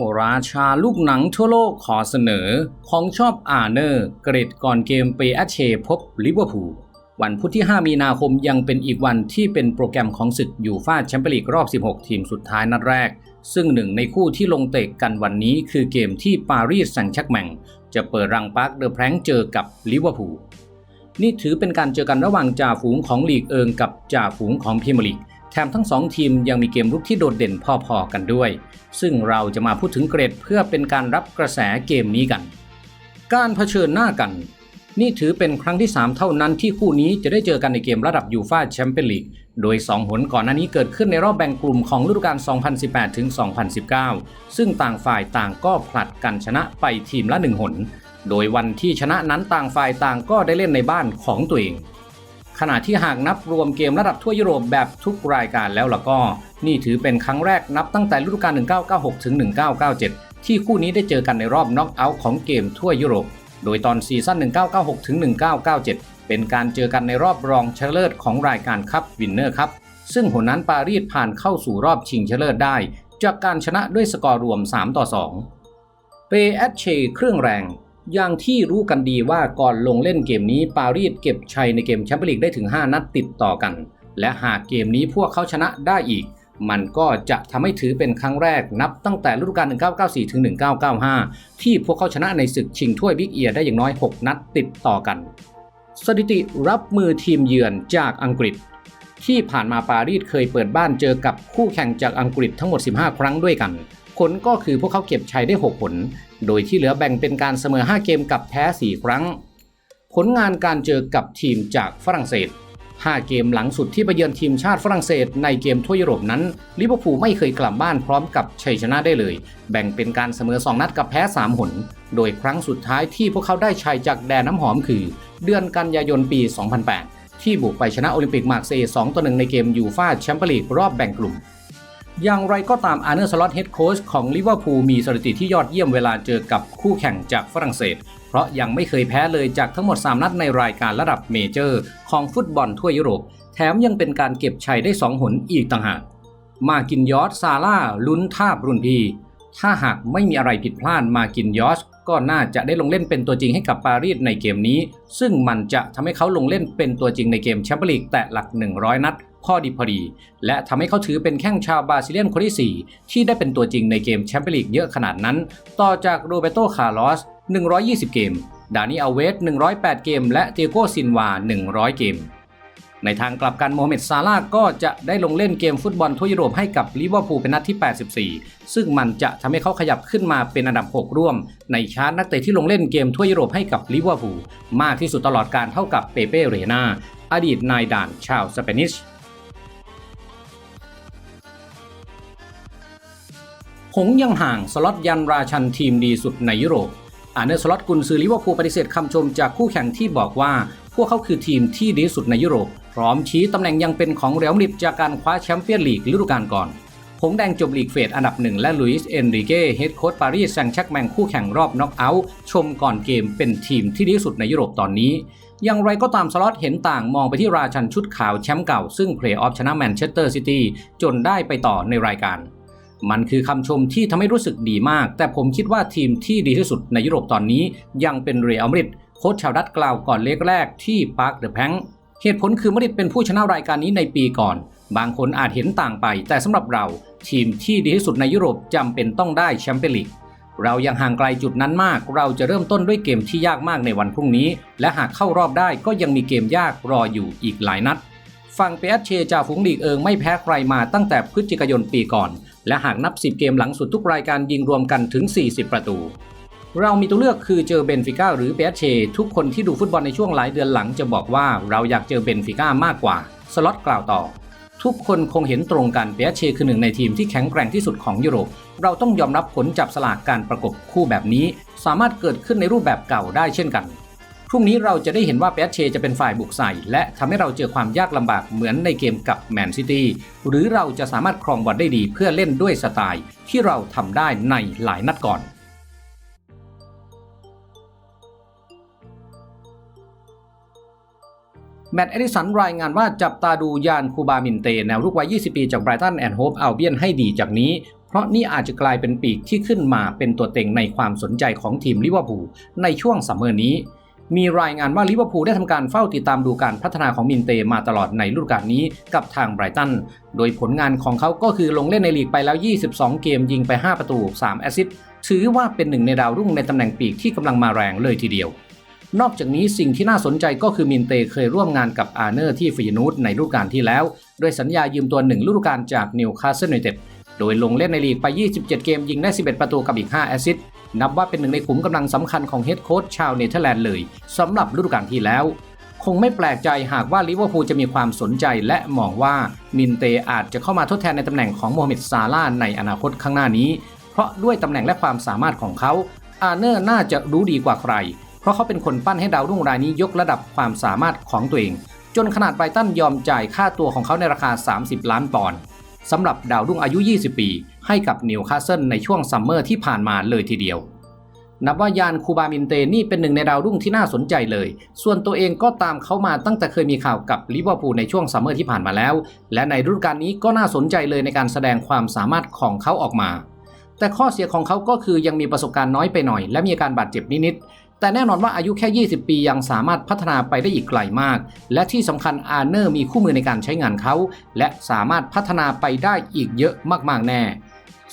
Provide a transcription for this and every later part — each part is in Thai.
โหราชาลูกหนังทั่วโลกขอเสนอของชอบอาเนอร์เกรดก่อนเกมเปอเชพบลิเวอร์พูลวันพุธที่ 5 มีนาคมยังเป็นอีกวันที่เป็นโปรแกรมของศึกยูฟ่าแชมเปี้ยนลีกรอบ 16 ทีมสุดท้ายนัดแรก ซึ่งหนึ่งในคู่ที่ลงเตะกันวันนี้คือเกมที่ปารีสแซงต์แชร์กแมงจะเปิดรังปาร์คเดอะแพรงเจอกับลิเวอร์พูลนี่ถือเป็นการเจอกันระหว่างจ่าฝูงของลีกเอิงกับจ่าฝูงของพรีเมียร์ลีก แถมทั้งสองทีมยังมีเกมรุกที่โดดเด่นพอๆกันด้วย ซึ่งเราจะมาพูดถึงเกรดเพื่อเป็นการรับกระแสเกมนี้กัน การเผชิญหน้ากัน นี่ถือเป็นครั้งที่ 3 เท่านั้นที่คู่นี้จะได้เจอกันในเกมระดับยูฟาแชมเปี้ยนลีก โดย 2 หนก่อนหน้านี้เกิดขึ้นในรอบแบ่งกลุ่มของฤดูกาล 2018ถึง2019 ซึ่งต่างฝ่ายต่างก็ผลัดกันชนะไปทีมละ 1 หน โดยวันที่ชนะนั้นต่างฝ่ายต่างก็ได้เล่นในบ้านของตัวเอง ขณะที่หากนับรวมเกมระดับทั่วยุโรปแบบทุกรายการแล้วล่ะก็ นี่ถือเป็นครั้งแรกนับตั้งแต่ฤดูกาล 1996 ถึง 1997 ที่คู่นี้ได้เจอกันในรอบน็อกเอาท์ของเกมทั่วยุโรป โดยตอนซีซั่น 1996 ถึง 1997 เป็นการเจอกันในรอบรองชนะเลิศของรายการคัพวินเนอร์ครับซึ่งหนนั้นปารีสผ่านเข้าสู่รอบชิงชนะเลิศได้ จากการชนะด้วยสกอร์รวม 3 ต่อ 2 เปแอชเชเครื่องแรง อย่างที่รู้กันดีว่าก่อนลงเล่นเกมนี้ปารีสเก็บชัยในเกมแชมเปี้ยนลีกได้ถึง 5 นัดติดต่อกัน และหากเกมนี้พวกเขาชนะได้อีก มันก็จะทำให้ถือเป็นครั้งแรกนับตั้งแต่ฤดูกาล 1994 ถึง 1995 ที่พวกเขาชนะในศึกชิงถ้วยบิ๊กเอียร์ได้อย่างน้อย 6 นัดติดต่อกัน สถิติรับมือทีมเยือนจากอังกฤษ ที่ผ่านมาปารีสเคยเปิดบ้านเจอกับคู่แข่งจากอังกฤษทั้งหมด 15 ครั้งด้วยกัน ผลก็คือพวกเขาเก็บชัยได้ 6 ผล โดยที่เหลือแบ่งเป็นการเสมอ 5 เกมกับแพ้ 4 ครั้ง ผลงานการเจอกับทีมจากฝรั่งเศส 5 เกมหลังสุดที่ไปเยือนทีมชาติฝรั่งเศสในเกมทั่วยุโรปนั้นลิเวอร์พูลไม่เคยกลับบ้านพร้อมกับชัยชนะได้เลย แบ่งเป็นการเสมอ 2 นัดกับแพ้ 3 หน โดยครั้งสุดท้ายที่พวกเขาได้ชัยจากแดนน้ำหอมคือ เดือนกันยายนปี 2008 ที่บุกไปชนะโอลิมปิกมาร์เซย์2ต่อ1ในเกมยูฟ่าแชมเปี้ยนลีกรอบแบ่งกลุ่ม อย่างไรก็ตามอาร์เนอร์สล็อตเฮดโค้ชของลิเวอร์พูลมีสถิติที่ยอดเยี่ยมเวลาเจอกับคู่แข่งจากฝรั่งเศส เพราะยังไม่เคยแพ้เลยจากทั้งหมด 3 นัดในรายการระดับเมเจอร์ ของฟุตบอลทั่วยุโรป แถมยังเป็นการเก็บชัยได้ 2 หนอีกต่างหาก มากินยอสซาร่าลุ้นทาบรุ่นพีถ้าหากไม่มีอะไรผิดพลาดมากินยอสก็น่าจะได้ลงเล่นเป็นตัวจริงให้กับปารีสในเกมนี้ ซึ่งมันจะทำให้เขาลงเล่นเป็นตัวจริงในเกมแชมเปี้ยนลีกแต่หลัก 100 นัด พอดีพอดี และทำให้เขาถือเป็นแข้งชาวบราซิเลียนคนที่ 4 ที่ได้เป็นตัวจริงในเกมแชมเปี้ยนลีกเยอะขนาดนั้น ต่อจากโรเบโตคาร์ลอส 120 เกม ดานิอัลเวส 108 เกม และเตียโกซินวา 100 เกม ในทางกลับกันโมฮัมเหม็ดซาลาก็จะได้ลงเล่นเกมฟุตบอลทั่วยุโรปให้กับลิเวอร์พูลเป็นนัดที่ 84 ซึ่งมันจะทำให้เขาขยับขึ้นมาเป็นอันดับ 6 ร่วม ในชาร์ตนักเตะที่ลงเล่นเกมทั่วยุโรปให้กับลิเวอร์พูลมากที่สุดตลอดการเท่ากับเปเป้เรนาอดีตนายด่านชาวสเปนิช หงยังห่างสล็อตยันราชันทีมดีสุดในยุโรปอาเนอร์สล็อตกุนซือลิเวอร์พูลปฏิเสธคำชมจากคู่แข่งที่บอกว่า พวกเขาคือทีมที่ดีสุดในยุโรป พร้อมชี้ตำแหน่งยังเป็นของเรอัลมาดริดจากการคว้าแชมเปี้ยนลีกฤดูกาลก่อนหงแดงจบลีกเฟสอันดับหนึ่งและลุยส์เอนริเก้เฮดโค้ชปารีสแซงแชร์กแมงคู่แข่งรอบน็อกเอาท์ชมก่อนเกมเป็นทีมที่ดีสุดในยุโรปตอนนี้ อย่างไรก็ตามสล็อตเห็นต่างมองไปที่ราชันชุดขาวแชมป์เก่าซึ่งเพลย์ออฟชนะแมนเชสเตอร์ซิตี้จนได้ไปต่อในรายการ มันคือคำชมที่ทำให้รู้สึกดีมาก แต่ผมคิดว่าทีมที่ดีที่สุดในยุโรปตอนนี้ยังเป็นเรอัลมาดริดโค้ชชาวดัตกล่าวก่อนเลกแรกที่ปาร์คเดอะแพงเหตุผลคือมาดริดเป็นผู้ชนะรายการนี้ในปีก่อน บางคนอาจเห็นต่างไป แต่สำหรับเรา ทีมที่ดีที่สุดในยุโรปจำเป็นต้องได้แชมเปี้ยนลีกเรายังห่างไกลจุดนั้นมาก เราจะเริ่มต้นด้วยเกมที่ยากมากในวันพรุ่งนี้ และหากเข้ารอบได้ก็ยังมีเกมยากรออยู่อีกหลายนัด ฝั่งเปเชจากฝูงลีกเอิงไม่แพ้ใครมาตั้งแต่พฤศจิกายนปีก่อน และหากนับ 10 เกมหลังสุดทุกรายการยิงรวมกันถึง 40 ประตู เรามีตัวเลือกคือเจอเบนฟิก้าหรือเปเชทุกคนที่ดูฟุตบอลในช่วงหลายเดือนหลังจะบอกว่าเราอยากเจอเบนฟิก้ามากกว่า สล็อตกล่าวต่อ ทุกคนคงเห็นตรงกันเปเชคือหนึ่งในทีมที่แข็งแกร่งที่สุดของยุโรป เราต้องยอมรับผลจับสลากการประกบคู่แบบนี้ สามารถเกิดขึ้นในรูปแบบเก่าได้เช่นกัน พรุ่งนี้เราจะได้เห็นว่าเปเชจะเป็นฝ่ายบุกใส่ และทำให้เราเจอความยากลำบากเหมือนในเกมกับแมนซิตี้หรือเราจะสามารถครองบอลได้ดีเพื่อเล่นด้วยสไตล์ที่เราทำได้ในหลายนัดก่อนแมตต์เอดิสันรายงานว่าจับตาดูยานคูบามินเต แนวรุกวัย 20 ปีจากไบรตันแอนด์โฮปอัลเบียนให้ดีจากนี้ เพราะนี่อาจจะกลายเป็นปีกที่ขึ้นมาเป็นตัวเต็งในความสนใจของทีมลิเวอร์พูลในช่วงซัมเมอร์นี้ มีรายงานว่าลิเวอร์พูลได้ทำการเฝ้าติดตามดูการพัฒนาของมินเตมาตลอดในฤดูกาลนี้กับทางไบรตัน โดยผลงานของเขาก็คือลงเล่นในลีกไปแล้ว 22 เกมยิงไป 5 ประตู 3 แอสซิสต์ถือว่าเป็นหนึ่งในดาวรุ่งในตำแหน่งปีกที่กำลังมาแรงเลยทีเดียวนอกจากนี้สิ่งที่น่าสนใจก็คือมินเตเคยร่วมงานกับอาร์เนอร์ที่ฟิยนูตในฤดูกาลที่แล้วด้วยสัญญายืมตัวหนึ่งฤดูกาลจากนิวคาสเซิลยูไนเต็ดโดยลงเล่นในลีกไป 27 เกมยิงได้ 11 ประตูกับอีก 5 แอสซิสต์ นับว่าเป็นหนึ่งในขุมกำลังสำคัญของเฮดโค้ชชาวเนเธอร์แลนด์เลยสำหรับฤดูกาลที่แล้ว คงไม่แปลกใจหากว่าลิเวอร์พูลจะมีความสนใจและมองว่ามินเตอาจจะเข้ามาทดแทนในตำแหน่งของโมฮัมเหม็ดซาลาในอนาคตข้างหน้านี้ เพราะด้วยตำแหน่งและความสามารถของเขา อาเนอร์น่าจะรู้ดีกว่าใคร เพราะเขาเป็นคนปั้นให้ดาวรุ่งรายนี้ยกระดับความสามารถของตัวเอง จนขนาดไบตันยอมจ่ายค่าตัวของเขาในราคา 30 ล้านปอนด์ สำหรับดาวรุ่งอายุ 20 ปี ให้กับนิวคาสเซิลในช่วงซัมเมอร์ที่ผ่านมาเลยทีเดียว นับว่ายานคูบามินเตนี่เป็นหนึ่งในดาวรุ่งที่น่าสนใจเลย ส่วนตัวเองก็ตามเขามาตั้งแต่เคยมีข่าวกับลิเวอร์พูลในช่วงซัมเมอร์ที่ผ่านมาแล้ว และในฤดูกาลนี้ก็น่าสนใจเลยในการแสดงความสามารถของเขาออกมา แต่ข้อเสียของเขาก็คือยังมีประสบการณ์น้อยไปหน่อย และมีอาการบาดเจ็บนิดๆ แต่แน่นอนว่าอายุแค่ 20 ปียังสามารถพัฒนาไปได้อีกไกลมาก และที่สำคัญอาร์เนอร์มีคู่มือในการใช้งานเขา และสามารถพัฒนาไปได้อีกเยอะมากๆแน่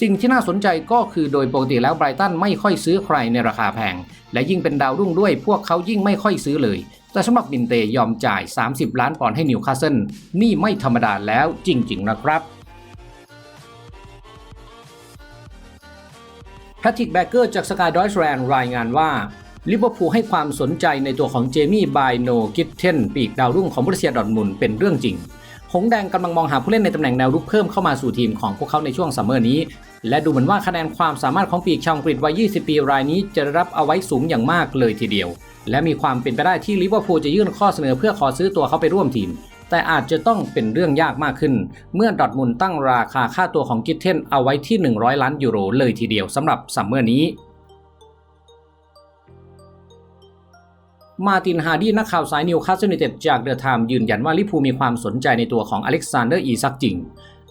สิ่งที่น่าสนใจก็คือโดยปกติแล้วไบรตันไม่ค่อยซื้อใครในราคาแพง และยิ่งเป็นดาวรุ่งด้วยพวกเขายิ่งไม่ค่อยซื้อเลย แต่สำหรับบินเตยอมจ่าย 30 ล้านปอนด์ให้นิวคาสเซิลนี่ไม่ธรรมดาแล้วจริง ๆ นะครับแพทริกแบเกอร์จากสกายดอยส์แลนด์รายงานว่า ลิเวอร์พูลให้ความสนใจในตัวของเจมี่บายโนกิทเทนปีกดาวรุ่งของบริเซียดอร์ทมุนเป็นเรื่องจริง หงแดงกำลังมองหาผู้เล่นในตำแหน่งแนวรุกเพิ่มเข้ามาสู่ทีมของพวกเขาในช่วงซัมเมอร์นี้ และดูเหมือนว่าคะแนนความสามารถของปีกชาวอังกฤษวัย 20 ปีรายนี้จะรับเอาไว้สูงอย่างมากเลยทีเดียว และมีความเป็นไปได้ที่ลิเวอร์พูลจะยื่นข้อเสนอเพื่อขอซื้อตัวเขาไปร่วมทีมแต่อาจจะต้องเป็นเรื่องยากมากขึ้น เมื่อดอร์ทมุนตั้งราคาค่าตัวของกิทเทนเอาไว้ที่ 100 ล้านยูโรเลยทีเดียวสำหรับซัมเมอร์นี้ มาตินฮาร์ดี้นักข่าวสายนิวคาสเซิลยูไนเต็ดจากเดอะไทม์ยืนยันว่าลิพูมีความสนใจในตัวของอเล็กซานเดอร์อีซักจริง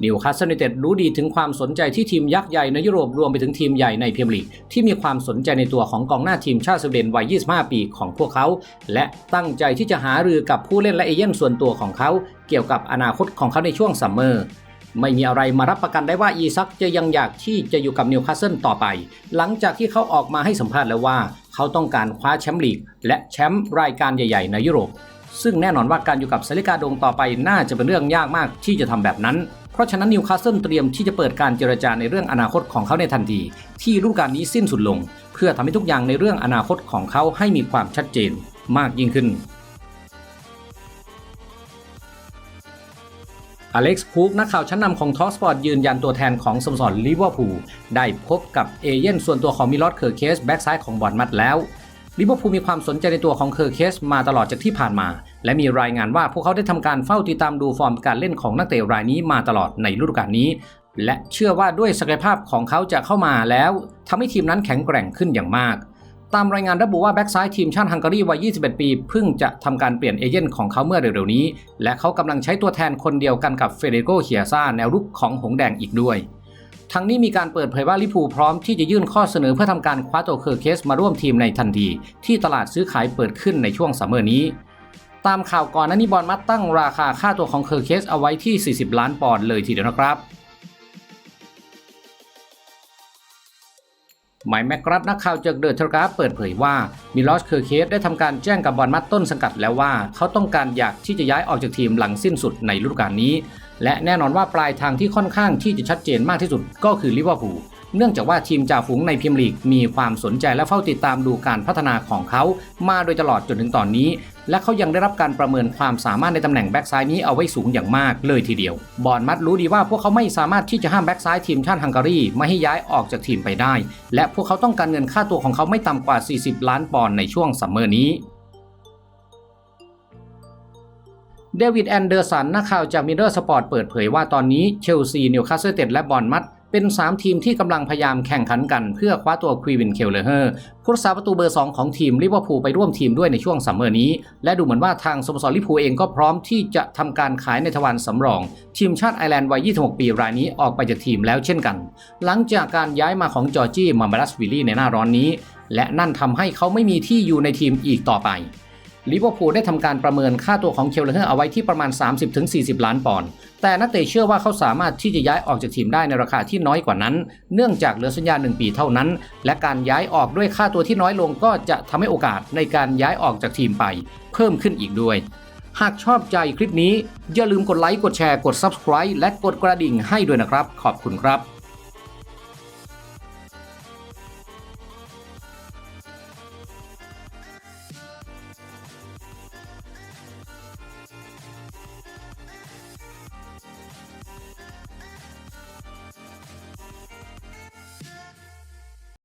นิวคาสเซิลยูไนเต็ดรู้ดีถึงความสนใจที่ทีมยักษ์ใหญ่ในยุโรปรวมไปถึงทีมใหญ่ในพรีเมียร์ลีกที่มีความสนใจในตัวของกองหน้าทีมชาติสวีเดนวัย 25 ปีของพวกเขา และตั้งใจที่จะหารือกับผู้เล่นและเอเย่นส่วนตัวของเขา เกี่ยวกับอนาคตของเขาในช่วงซัมเมอร์ไม่มีอะไรมารับประกันได้ว่าอีซักจะยังอยากที่จะอยู่กับนิวคาสเซิลต่อไป หลังจากที่เขาออกมาให้สัมภาษณ์แล้วว่า เขาต้องการคว้าแชมป์ลีก และแชมป์รายการใหญ่ ๆ ในยุโรป ซึ่งแน่นอนว่าการอยู่กับซาลิกาดงต่อไปน่าจะเป็นเรื่องยากมากที่จะทำแบบนั้น เพราะฉะนั้นนิวคาสเซิลเตรียมที่จะเปิดการเจรจาในเรื่องอนาคตของเขาในทันที ที่ฤดูกาลนี้สิ้นสุดลง เพื่อทำให้ทุกอย่างในเรื่องอนาคตของเขาให้มีความชัดเจน มากยิ่งขึ้น อเล็กซ์คูกนักข่าวชั้นนำของทอสปอร์ตยืนยันตัวแทนของสโมสรลิเวอร์พูลได้พบกับเอเย่นส่วนตัวของมิลอดเคอร์เคสแบ็กซ้ายของบอลมัดแล้วลิเวอร์พูลมีความสนใจในตัวของเคอร์เคสมาตลอดจากที่ผ่านมา และมีรายงานว่าพวกเขาได้ทำการเฝ้าติดตามดูฟอร์มการเล่นของนักเตะรายนี้มาตลอดในฤดูกาลนี้ และเชื่อว่าด้วยศักยภาพของเขาจะเข้ามาแล้วทำให้ทีมนั้นแข็งแกร่งขึ้นอย่างมาก ตามรายงานระบุว่าแบ็กซ้ายทีมชาติฮังการีวัย 21 ปีเพิ่งจะทำการเปลี่ยนเอเย่นของเขาเมื่อเร็วๆนี้ และเขากำลังใช้ตัวแทนคนเดียวกันกับเฟเดโกเฮียซาแนวรุกของหงแดงอีกด้วยทั้งนี้มีการเปิดเผยว่าลิเวอร์พูพร้อมที่จะยื่นข้อเสนอเพื่อทำการคว้าตัวเคอร์เคสมาร่วมทีมในทันที ที่ตลาดซื้อขายเปิดขึ้นในช่วงซัมเมอร์นี้ ตามข่าวก่อนนั้นนี้บอลมัดตั้งราคาค่าตัวของเคอร์เคสเอาไว้ที่ 40 ล้านปอนด์เลยทีเดียวนะครับ หมายแมกรับนักข่าวจากเดอะเทลกราฟเปิดเผยว่ามิลอสเคอร์เคสได้ทำการแจ้งกับบอลมัดต้นสังกัดแล้วว่า เขาต้องการอยากที่จะย้ายออกจากทีมหลังสิ้นสุดในฤดูกาลนี้ และแน่นอนว่าปลายทางที่ค่อนข้างที่จะชัดเจนมากที่สุดก็คือลิเวอร์พูลเนื่องจากว่าทีมจ่าฝูงในพรีเมียร์ลีกมีความสนใจและเฝ้าติดตามดูการพัฒนาของเขา มาโดยตลอดจนถึงตอนนี้ และเขายังได้รับการประเมินความสามารถในตำแหน่งแบ็กซ้ายนี้เอาไว้สูงอย่างมากเลยทีเดียว บอลมัดรู้ดีว่าพวกเขาไม่สามารถที่จะห้ามแบ็กซ้ายทีมชาติฮังการีไม่ให้ย้ายออกจากทีมไปได้ และพวกเขาต้องการเงินค่าตัวของเขาไม่ต่ำกว่า 40 ล้านปอนด์ในช่วงซัมเมอร์นี้เดวิดแอนเดอร์สันนักข่าวจากมิเดอร์สปอร์ตเปิดเผยว่าตอนนี้เชลซีนิวคาสเซิลเต็ดและบอลมัด เป็น 3 ทีมที่กำลังพยายามแข่งขันกันเพื่อคว้าตัวควีวินเคลเลอร์ผู้รักษาประตูเบอร์ 2 ของทีมลิเวอร์พูลไปร่วมทีมด้วยในช่วงซัมเมอร์นี้ และดูเหมือนว่าทางสโมสรลิเวอร์พูลเองก็พร้อมที่จะทำการขายในทวารสำรอง ทีมชาติไอร์แลนด์วัย 26 ปีรายนี้ออกไปจากทีมแล้วเช่นกัน หลังจากการย้ายมาของจอร์จี้มาบารัสวิลลี่ในหน้าร้อนนี้ และนั่นทำให้เขาไม่มีที่อยู่ในทีมอีกต่อไป ลิเวอร์พูลได้ทำการประเมินค่าตัวของเคลเลอร์เอาไว้ที่ประมาณ 30-40 ล้านปอนด์แต่นักเตะเชื่อว่าเขาสามารถที่จะย้ายออกจากทีมได้ในราคาที่น้อยกว่านั้น เนื่องจากเหลือสัญญา 1 ปีเท่านั้น และการย้ายออกด้วยค่าตัวที่น้อยลงก็จะทำให้โอกาสในการย้ายออกจากทีมไป เพิ่มขึ้นอีกด้วย หากชอบใจคลิปนี้ อย่าลืมกดไลค์กดแชร์กด Subscribe และกดกระดิ่งให้ด้วยนะครับ ขอบคุณครับ